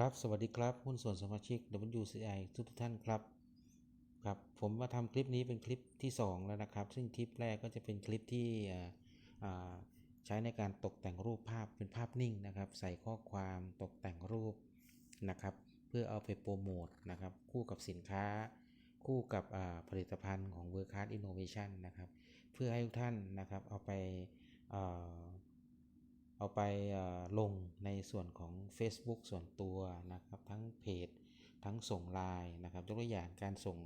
ครับ สวัสดีครับ หุ้นส่วนสมาชิก WCI ทุกทุกท่านครับ ครับ ผมมาทำคลิปนี้เป็นคลิปที่ 2 แล้วนะครับ ซึ่งคลิปแรกก็จะเป็นคลิปที่อ่าใช้ในการตกแต่งรูปภาพเป็นภาพนิ่งนะครับ ใส่ข้อความตกแต่งรูปนะครับ เพื่อเอาไปโปรโมทนะครับ คู่กับสินค้า คู่กับอ่าผลิตภัณฑ์ของ Work Hard Innovation นะครับ เพื่อให้ทุกท่านนะครับเอาไป เอาไปลงในส่วนของ Facebook ส่วนตัวนะครับ ทั้งเพจ ทั้งส่งไลน์นะครับยกตัวอย่างการส่ง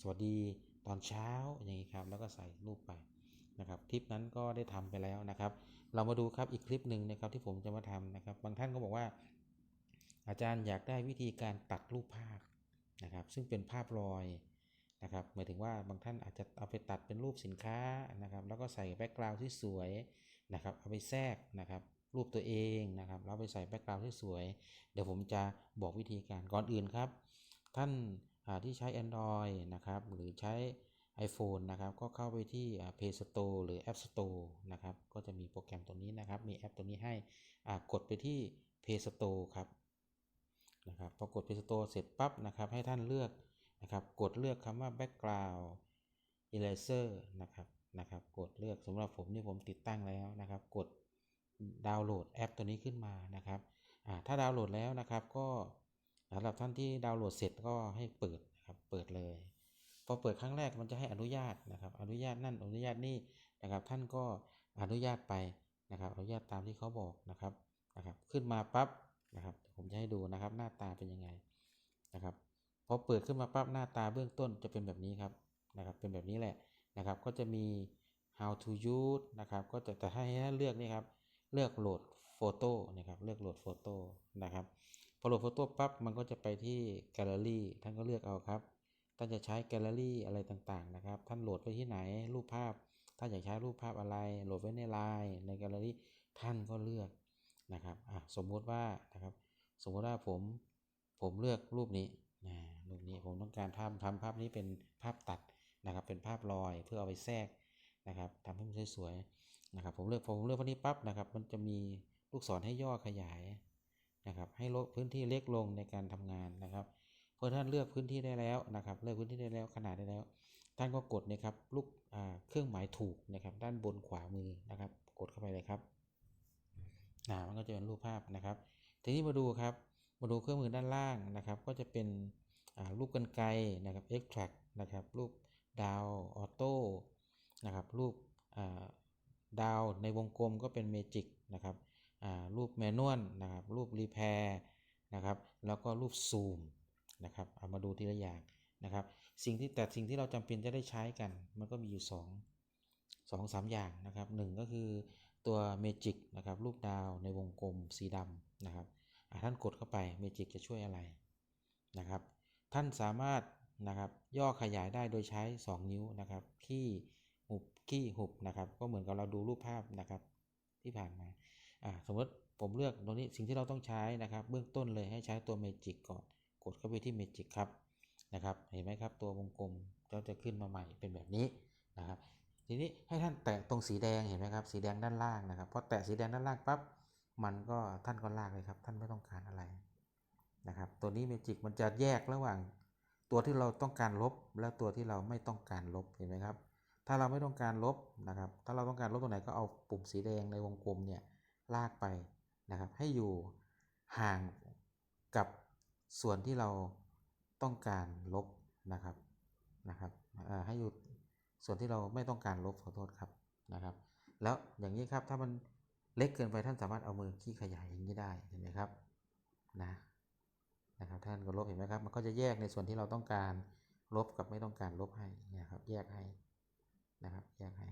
สวัสดีตอนเช้าอย่างนี้ครับแล้วก็ใส่รูปไปนะครับคลิปนั้นก็ได้ทำไปแล้วนะครับ เรามาดูครับอีกคลิปหนึ่งนะครับที่ผมจะมาทำนะครับ บางท่านก็บอกว่า อาจารย์อยากได้วิธีการตัดรูปภาพนะครับ ซึ่งเป็นภาพลอยนะครับหมายถึงว่าบางท่านอาจจะเอาไปตัดเป็นรูปสินค้านะครับ แล้วก็ใส่แบ็กกราวด์ที่สวย นะครับเอาไปแทรกนะครับรูปตัวเองนะครับแล้วไปใส่แบ็กกราวด์ที่สวย เดี๋ยวผมจะบอกวิธีการก่อนอื่นครับ ท่านที่ใช้ Android นะครับหรือใช้ iPhone นะครับก็เข้าไปที่ Play Store หรือ App Store นะครับก็จะมีโปรแกรมตัวนี้นะครับ มีแอปตัวนี้ให้กดไปที่ Play Store ครับนะครับพอกด Play Store เสร็จปั๊บนะครับให้ท่านเลือกนะครับกดเลือกคำว่า Background Eraser นะครับ นะครับ กดเลือกสำหรับผมนี่ผมติดตั้งแล้วนะครับ กดดาวน์โหลดแอปตัวนี้ขึ้นมานะครับอ่าถ้าดาวน์โหลดแล้วนะครับ ก็สำหรับท่านที่ดาวน์โหลดเสร็จก็ให้เปิดนะครับเปิดเลยพอเปิดครั้งแรกมันจะให้อนุญาตนะครับ อนุญาตนั่นอนุญาตนี่นะครับ ท่านก็อนุญาตไปนะครับ อนุญาตตามที่เขาบอกนะครับนะครับ ขึ้นมาปั๊บนะครับ ผมจะให้ดูนะครับ หน้าตาเป็นยังไงนะครับพอเปิดขึ้นมาปั๊บหน้าตาเบื้องต้นจะเป็นแบบนี้ครับนะครับ เป็นแบบนี้แหละ นะครับ ก็จะมี how to use นะครับ ก็จะแต่ให้ให้เลือกนี่ครับ เลือกโหลดโฟโต้นะครับ เลือกโหลดโฟโต้นะครับ พอโหลดโฟโต้ปั๊บ มันก็จะไปที่แกลเลอรี่ ท่านก็เลือกเอาครับ ท่านจะใช้แกลเลอรี่อะไรต่างๆนะครับ ท่านโหลดไปที่ไหน รูปภาพ ท่านอยากใช้รูปภาพอะไร โหลดไว้ในไลน์ในแกลเลอรี่ ท่านก็เลือกนะครับ อะ สมมุติว่านะครับ สมมุติว่าผม ผมเลือกรูปนี้นะรูปนี้ผมต้องการทำทำภาพนี้เป็นภาพตัด นะครับเป็นภาพลอยเพื่อเอาไปแทรกนะครับทำให้มันสวยๆนะครับผมเลือกผมเลือกพวกนี้ปั๊บนะครับ มันจะมีลูกศรให้ย่อขยายนะครับให้ลดพื้นที่เล็กลงในการทำงานนะครับเพื่อท่านเลือกพื้นที่ได้แล้วนะครับ เลือกพื้นที่ได้แล้วขนาดได้แล้ว ท่านก็กดนะครับลูกอ่าเครื่องหมายถูกนะครับ ด้านบนขวามือนะครับ กดเข้าไปเลยครับอ่ามันก็จะเป็นรูปภาพนะครับ ทีนี้มาดูครับ มาดูเครื่องมือด้านล่างนะครับ ก็จะเป็นอ่ารูปกันไกรนะครับ extract นะครับ รูป ดาวออโต้นะครับรูปอ่าดาวในวงกลมก็เป็นเมจิกนะครับอ่ารูปแมนนวลนะครับรูปรีแพร์นะครับแล้วก็รูปซูมนะครับเอามาดูทีละอย่างนะครับสิ่งที่แต่สิ่งที่เราจำเป็นจะได้ใช้กัน มันก็มีอยู่สองสองสามอย่างนะครับหนึ่งก็คือตัวเมจิกนะครับรูปดาวในวงกลมสีดำนะครับท่านกดเข้าไปเมจิกจะช่วยอะไรนะครับท่านสามารถ นะครับย่อขยายได้โดยใช้ 2 นิ้วนะครับขี้หุบขี้หุบนะครับก็เหมือนกับเราดูรูปภาพนะครับที่ผ่านมาอ่าสมมติผมเลือกตรงนี้สิ่งที่เราต้องใช้นะครับ เบื้องต้นเลยให้ใช้ตัวเมจิกก่อน กดเข้าไปที่เมจิกครับนะครับเห็นไหมครับตัววงกลมก็จะขึ้นมาใหม่เป็นแบบนี้นะครับทีนี้ให้ท่านแตะตรงสีแดงเห็นไหมครับสีแดงด้านล่างนะครับพอแตะสีแดงด้านล่างปั๊บมันก็ท่านก็ลากเลยครับ ท่านไม่ต้องการอะไรนะครับตัวนี้เมจิกมันจะแยกระหว่าง ตัวที่เราต้องการลบและตัวที่เราไม่ต้องการลบเห็นไหมครับ ถ้าเราไม่ต้องการลบนะครับ ถ้าเราต้องการลบตรงไหนก็เอาปุ่มสีแดงในวงกลมเนี่ยลากไปนะครับ ให้อยู่ห่างกับส่วนที่เราต้องการลบนะครับนะครับอ่าให้อยู่ส่วนที่เราไม่ต้องการลบขอโทษครับนะครับ แล้วอย่างนี้ครับถ้ามันเล็กเกินไปท่านสามารถเอามือขี้ขยายอย่างนี้ได้เห็นไหมครับนะ นะครับท่านก็ลบเห็นไหมครับมันก็จะแยกในส่วนที่เราต้องการลบกับไม่ต้องการลบให้นะครับแยกให้นะครับแยกให้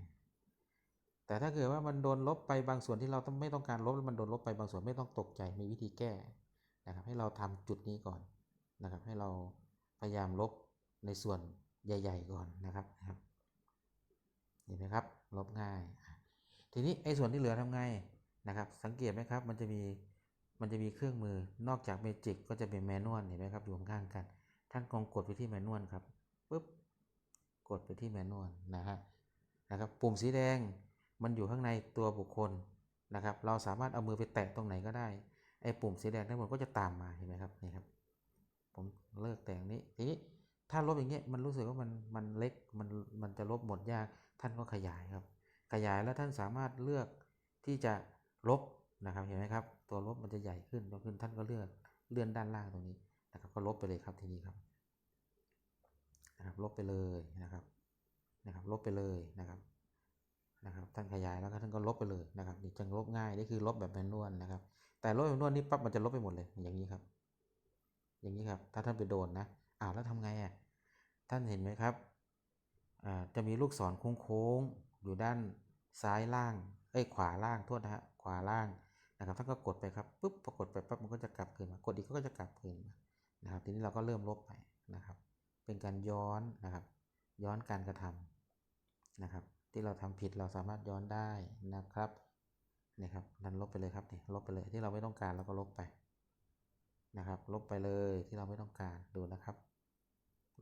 แต่ถ้าเกิดว่ามันโดนลบไปบางส่วนที่เราต้องไม่ต้องการลบมันโดนลบไปบางส่วนไม่ต้องตกใจมีวิธีแก้นะครับ ให้เราทำจุดนี้ก่อนนะครับ ให้เราพยายามลบในส่วนใหญ่ ๆ ก่อนนะครับนะครับเห็นไหมครับลบง่าย ทีนี้ไอ้ส่วนที่เหลือทำไงนะครับ สังเกตไหมครับ มันจะมี มันจะมีเครื่องมือนอกจากเมจิกก็จะเป็นแมนนวลเห็นไหมครับอยู่ข้างกันท่านลองกดไปที่แมนนวลครับปุ๊บกดไปที่แมนนวลนะฮะนะครับปุ่มสีแดงมันอยู่ข้างในตัวบุคคลนะครับ เราสามารถเอามือไปแตะตรงไหนก็ได้ไออ้ปุ่มสีแดงทั้งหมดก็จะตามมาเห็นไหมครับนี่ครับ ผมเลิกแต่งนี้ทีนี้ถ้าลบอย่างเงี้ยมันรู้สึกว่ามันมันเล็กมันมันจะลบหมดยากท่านก็ขยายครับ ขยายแล้วท่านสามารถเลือกที่จะลบ นะครับเห็นไหมครับตัวลบมันจะใหญ่ขึ้นยกขึ้นท่านก็เลือกเลื่อนด้านล่างตรงนี้นะครับก็ลบไปเลยครับทีนี้ครับนะครับลบไปเลยนะครับนะครับลบไปเลยนะครับนะครับท่านขยายแล้วก็ท่านก็ลบไปเลยนะครับนี่จะลบง่ายนี่คือลบแบบแมนนวลนะครับ แต่ลบแมนนวลนี่ปั๊บมันจะลบไปหมดเลยอย่างนี้ครับ อย่างนี้ครับถ้าท่านไปโดนนะอ้าวแล้วทำไงอะท่านเห็นไหมครับอ่าจะมีลูกศรโค้งๆอยู่ด้านซ้ายล่างเอ้ยขวาล่างโทษนะฮะขวาล่าง นะครับท่านก็กดไปครับปุ๊บพอกดไปปั๊บมันก็จะกลับคืนมากดอีกก็จะกลับคืนมานะครับ ทีนี้เราก็เริ่มลบไปนะครับ เป็นการย้อนนะครับ ย้อนการกระทำนะครับ ที่เราทำผิดเราสามารถย้อนได้นะครับนี่ครับนั้นลบไปเลยครับนี่ลบไปเลยที่เราไม่ต้องการเราก็ลบไปนะครับ ลบไปเลยที่เราไม่ต้องการดูนะครับ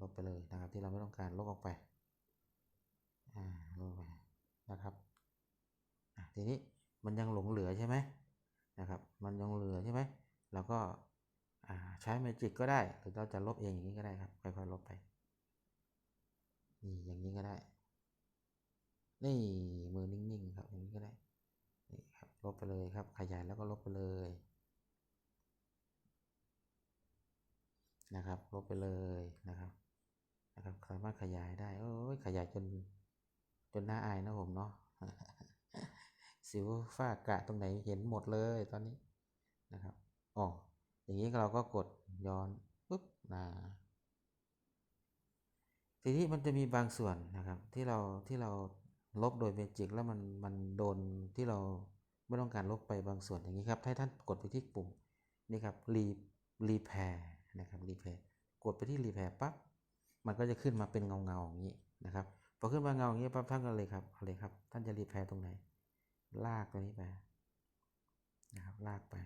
ลบไปเลยนะครับ ที่เราไม่ต้องการลบออกไปอ่าลบไปนะครับอะทีนี้มันยังหลงเหลือใช่ไหม นะครับ มันยังเหลือใช่ไหมเราก็าใช้เมจิกก็ได้หรือเราจะลบเองอย่างนี้ก็ได้ครับค่อยๆลบไปนี่อย่างนี้ก็ได้ นี่มือนิ่งๆครับอย่างนี้ก็ได้นี่ครับลบไปเลยครับ ขยายแล้วก็ลบไปเลยนะครับลบไปเลยนะครับนะครับสามารถขยายได้โอ้ยขยายจนจนหน้าอายนะผมเนาะ สิวฝ้ากระตรงไหนเห็นหมดเลยตอนนี้นะครับอ๋ออย่างนี้เราก็กดย้อนปุ๊บนะทีนี้มันจะมีบางส่วนนะครับที่เราที่เราลบโดยเมจิกแล้วมันมันโดนที่เราไม่ต้องการลบไปบางส่วนอย่างนี้ครับให้ท่านกดไปที่ปุ่มนี่ครับรีรีแพร์นะครับรีแพร์กดไปที่รีแพร์ปั๊บมันก็จะขึ้นมาเป็นเงาเงาอย่างนี้นะครับพอขึ้นมาเงาอย่างนี้ปั๊บท่านก็เลยครับเอาเลยครับ ท่านจะรีแพร์ตรงไหน ลากตัวนี้ไปนะครับลากไป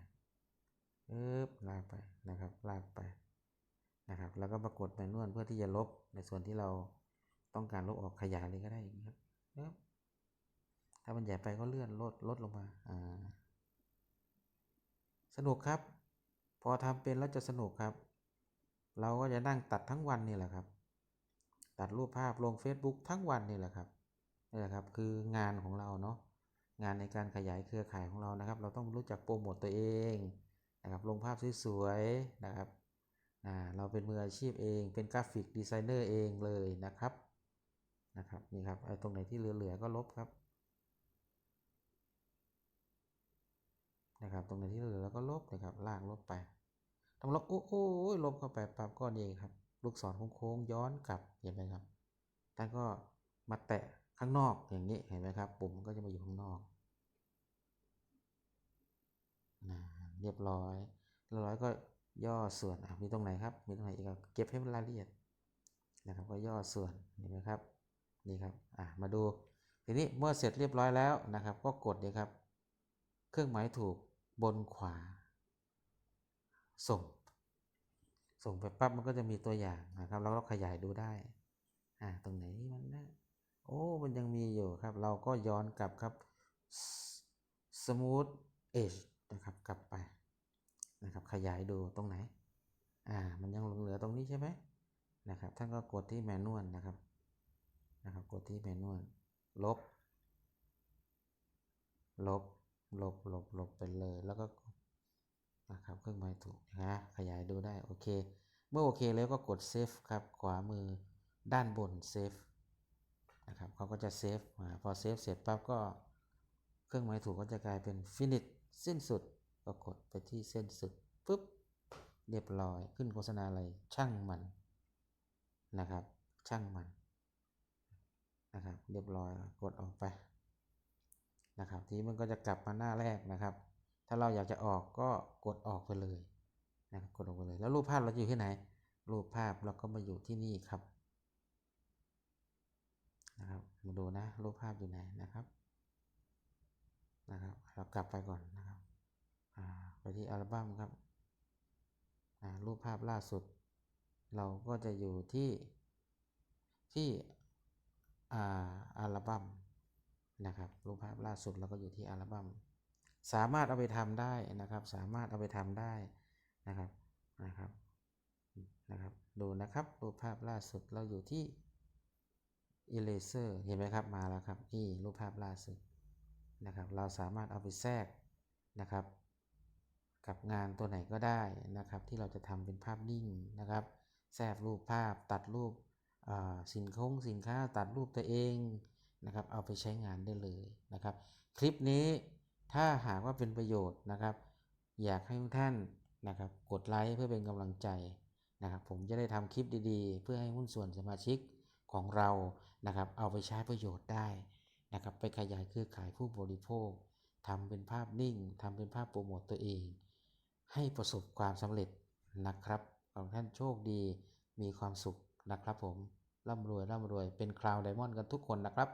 เอ๊บลากไปนะครับลากไปนะครับ แล้วก็ปรากฏแมนนวลเพื่อที่จะลบในส่วนที่เราต้องการลบออกขยายเลยก็ได้อย่างนี้ครับเอ๊บถ้ามันใหญ่ไปก็เลื่อนลดลดลงมาอ่าสนุกครับ พอทำเป็นแล้วจะสนุกครับ เราก็จะนั่งตัดทั้งวันนี่แหละครับ ตัดรูปภาพลง Facebook ทั้งวันนี่แหละครับนี่แหละครับคืองานของเราเนาะ งานในการขยายเครือข่ายของเรานะครับ เราต้องรู้จักโปรโมตตัวเองนะครับลงภาพสวยๆนะครับเราเป็นมืออาชีพเองเป็นกราฟิกดีไซเนอร์เองเลยนะครับนะครับนี่ครับไอ้ตรงไหนที่เหลือๆก็ลบครับนะครับตรงไหนที่เหลือแล้วก็ลบนะครับลากลบไปต้องลบโอ้โหลบเข้าไปปรับก็นี่ครับ ลูกศรโค้งๆย้อนกลับเห็นไหมครับท่านก็มาแตะ ข้างนอกอย่างนี้เห็นไหมครับปุ่มมันก็จะมาอยู่ข้างนอกนะเรียบร้อยเรียบร้อยก็ย่อส่วนมีตรงไหนครับ มีตรงไหนอีกครับเก็บให้มันรายละเอียดนะครับก็ย่อส่วนเห็นไหมครับนี่ครับอะมาดูทีนี้เมื่อเสร็จเรียบร้อยแล้วนะครับ ก็กดนี่ครับ เครื่องหมายถูกบนขวา ส่ง ส่งไปปั๊บมันก็จะมีตัวอย่างนะครับ เราก็ขยายดูได้อ่าตรงไหนที่มันนะ โอ้มันยังมีอยู่ครับ เราก็ย้อนกลับครับ smooth edge นะครับกลับไปนะครับขยายดูตรงไหนอ่ามันยังเหลือตรงนี้ใช่ไหมนะครับท่านก็กดที่แมนนวลนะครับนะครับ กดที่แมนนวลลบ ลบลบลบลบไปเลยแล้วก็นะครับเครื่องหมายถูกนะขยายดูได้โอเค เมื่อโอเคแล้วก็กดเซฟครับขวามือด้านบนเซฟ นะครับเขาก็จะเซฟมาพอเซฟเสร็จปั๊บก็เครื่องหมายถูกก็จะกลายเป็น finish สิ้นสุดก็กดไปที่เส้นสุดปุ๊บเรียบร้อยขึ้นโฆษณาอะไรช่างมันนะครับ ช่างมันนะครับ เรียบร้อยกดออกไปนะครับ ทีนี้มันก็จะกลับมาหน้าแรกนะครับ ถ้าเราอยากจะออกก็กดออกไปเลยนะครับกดออกไปเลย แล้วรูปภาพเราอยู่ที่ไหน รูปภาพเราก็มาอยู่ที่นี่ครับ นะครับมา ดูนะ รูปภาพอยู่ไหนนะครับ นะครับ เรากลับไปก่อนนะครับไปที่อัลบั้มครับ รูปภาพล่าสุด เราก็จะอยู่ที่ที่อ,อัลบั้มนะครับ รูปภาพล่าสุดเราก็อยู่ที่อัลบั้ม สามารถเอาไปทำได้นะครับ สามารถเอาไปทำได้นะครับ นะครับ นะครับ ดูนะครับ รูปภาพล่าสุดเราอยู่ที่ Eraser เห็นไหมครับมาแล้วครับนี่รูปภาพล่าสุดนะครับ เราสามารถเอาไปแทรกนะครับ กับงานตัวไหนก็ได้นะครับ ที่เราจะทำเป็นภาพนิ่งนะครับ แทรกรูปภาพตัดรูปสินคงสินค้าตัดรูปตัวเองนะครับ เอาไปใช้งานได้เลยนะครับ คลิปนี้ถ้าหากว่าเป็นประโยชน์นะครับ อยากให้ทุกท่านนะครับ กดไลค์เพื่อเป็นกำลังใจนะครับ ผมจะได้ทำคลิปดีๆ เพื่อให้หุ้นส่วนสมาชิก ของเรานะครับเอาไปใช้ประโยชน์ได้นะครับไปขยายเครือข่ายผู้บริโภคทำเป็นภาพนิ่งทำเป็นภาพโปรโมตตัวเอง ให้ประสบความสำเร็จนะครับขอให้ท่านโชคดีมีความสุขนะครับผมร่ำรวยร่ำรวยเป็นคราวไดมอนด์กันทุกคนนะครับ